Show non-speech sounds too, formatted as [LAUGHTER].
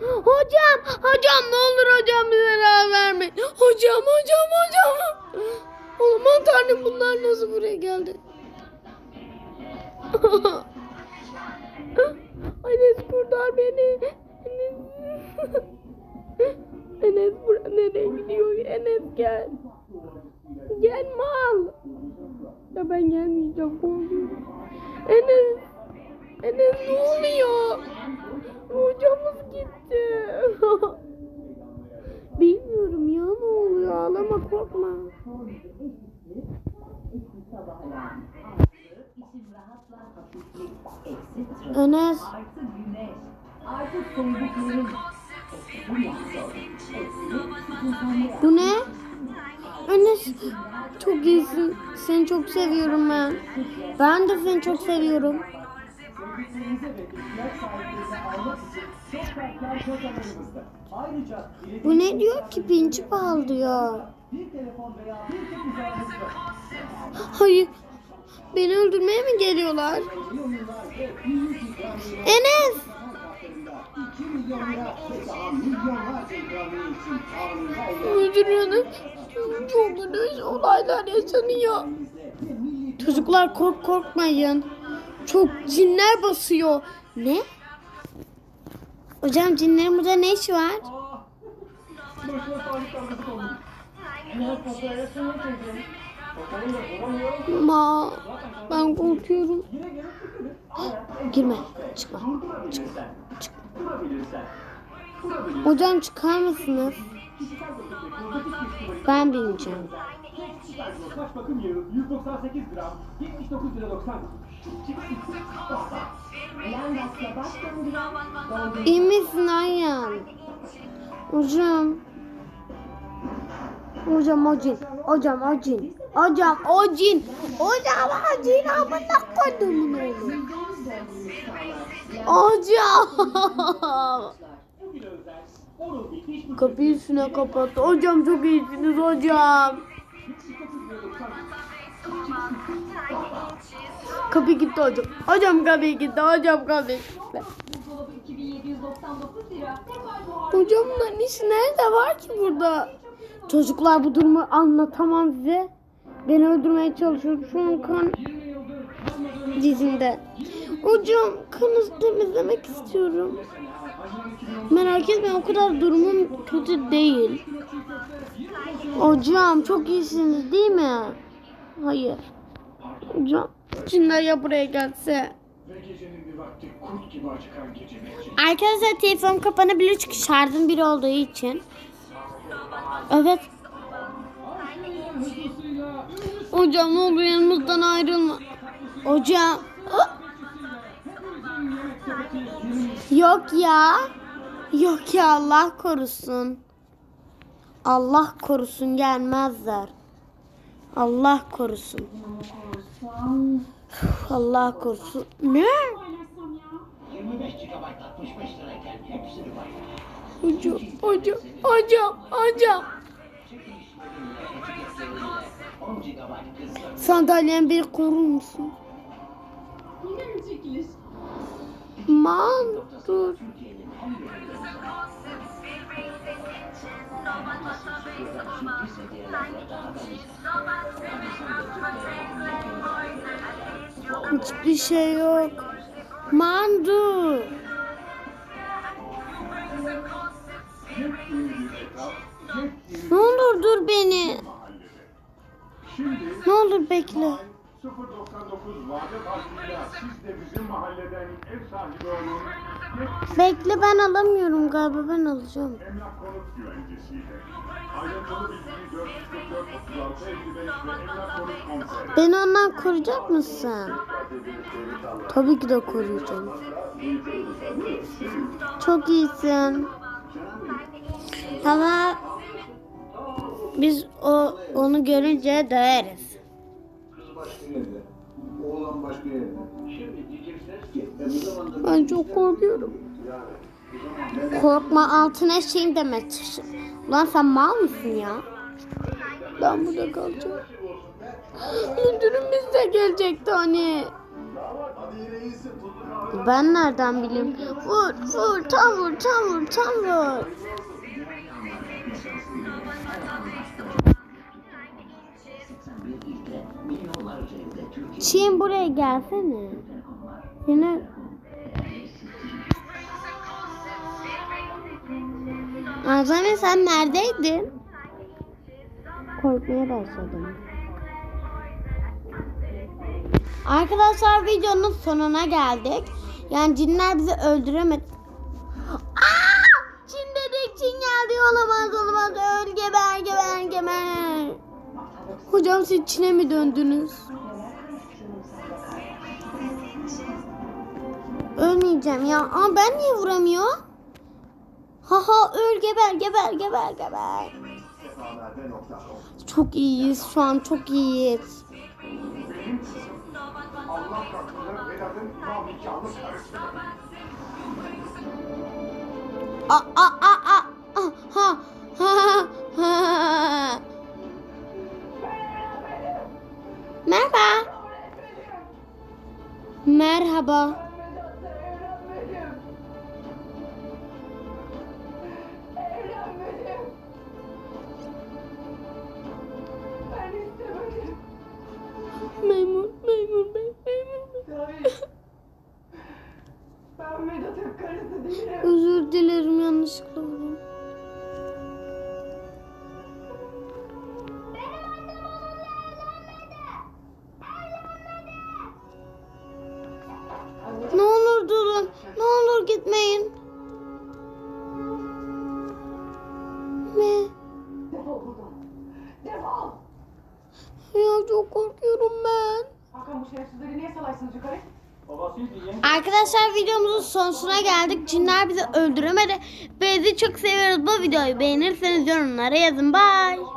Hocam, hocam ne olur hocam bize rahat vermeyin. Hocam, hocam, hocam. Aman tanrım bunlar nasıl buraya geldi? Enes kurtar beni. Enes. Enes bura nereye gidiyor? Enes gel. Gel mal. Ya ben gelmeyeceğim. Enes. Enes ne oluyor? Hocamız gitti. [LAUGHS] Bilmiyorum ya ne oluyor ağlama korkma. Enes. Bu ne? Enes çok iyisin. Seni çok seviyorum ben. Ben de seni çok seviyorum. Bu ne diyor ki pinçi pahalı diyor. Hayır. Beni öldürmeye mi geliyorlar? Enes. Öldürüyorlar. Çok kötü olaylar yaşanıyor. Çocuklar kork korkmayın. Çok cinler basıyor. Ne? Hocam cinlerin burada ne işi var? Ma, ben korkuyorum. Girme, çıkma, çıkma, çıkma. Hocam çıkar mısınız? Ben bineceğim. Kaç bakım yağı 198 gram 79 lira 90 İyi misin Ayhan? Hocam. Hocam o cin. Hocam o cin. Hocam o cin. Hocam o cin. Amına koyduğumun oğlu. Hocam. Kapıyı üstüne kapattı. Hocam çok iyisiniz hocam. 79 lira 90 Kapı gitti hocam. Hocam kapı gitti. Hocam kapı gitti. Buzdolabı 2799 lira. Hocam bunların işi nerede var ki burada? Çocuklar bu durumu anlatamam size. Beni öldürmeye çalışıyor. Şu an kan dizimde. Hocam kanı temizlemek istiyorum. Merak etmeyin o kadar durumum kötü değil. Hocam çok iyisiniz değil mi? Hayır. Hocam cinler ya buraya gelse. Arkadaşlar telefon kapanabilir çünkü şarjım bir olduğu için. Evet. Hocam ne olur yanımızdan ayrılma. Hocam. Yok ya. Yok ya Allah korusun. Allah korusun gelmezler. Allah korusun. Allah korusun. Ne? 25 GB 65 lirayken hepsini var. Hocam, hocam, hocam, hocam. 10 GB hızla Sandalyem bir korur musun? Man, dur. Hiçbir şey yok. Man, dur. Ne olur dur beni. Ne olur bekle. 099 vade farkıyla siz de bizim mahalleden ev sahibi olun. Bekle ben alamıyorum galiba ben alacağım. Emlak konut güvencesiyle. Ayrıntılı bilgi 444 36 55 ve emlak konut komiseri. Beni ondan koruyacak mısın? Tabii ki de koruyacağım. Çok iyisin. Ama biz o onu görünce döveriz. Başka yerde. Oğlan başka yerde. Şimdi ses ki E bu zamanda Ben çok korkuyorum. Korkma altına eşeğim demek. Ulan sen mal mısın ya? Ben burada kalacağım. Müdürüm bizde gelecekti hani. Ben nereden bileyim? Vur vur tam vur tam vur tam vur. Çin buraya gelsene. Seni Azami sen neredeydin? Korkmaya başladım. Arkadaşlar videonun sonuna geldik. Yani cinler bizi öldüremedi. Hocam siz Çin'e mi döndünüz? Ölmeyeceğim ya. Ama ben niye vuramıyor? Haha öl geber geber geber geber. Çok iyiyiz şu an çok iyiyiz. Allah katında gitmeyin. Ne? Defol buradan. Defol. Ya çok korkuyorum ben. Hakan bu şerefsizleri niye salaysınız yukarı? Arkadaşlar videomuzun sonuna geldik. Cinler bizi öldüremedi. Bizi çok seviyoruz. Bu videoyu beğenirseniz yorumlara yazın. Bye.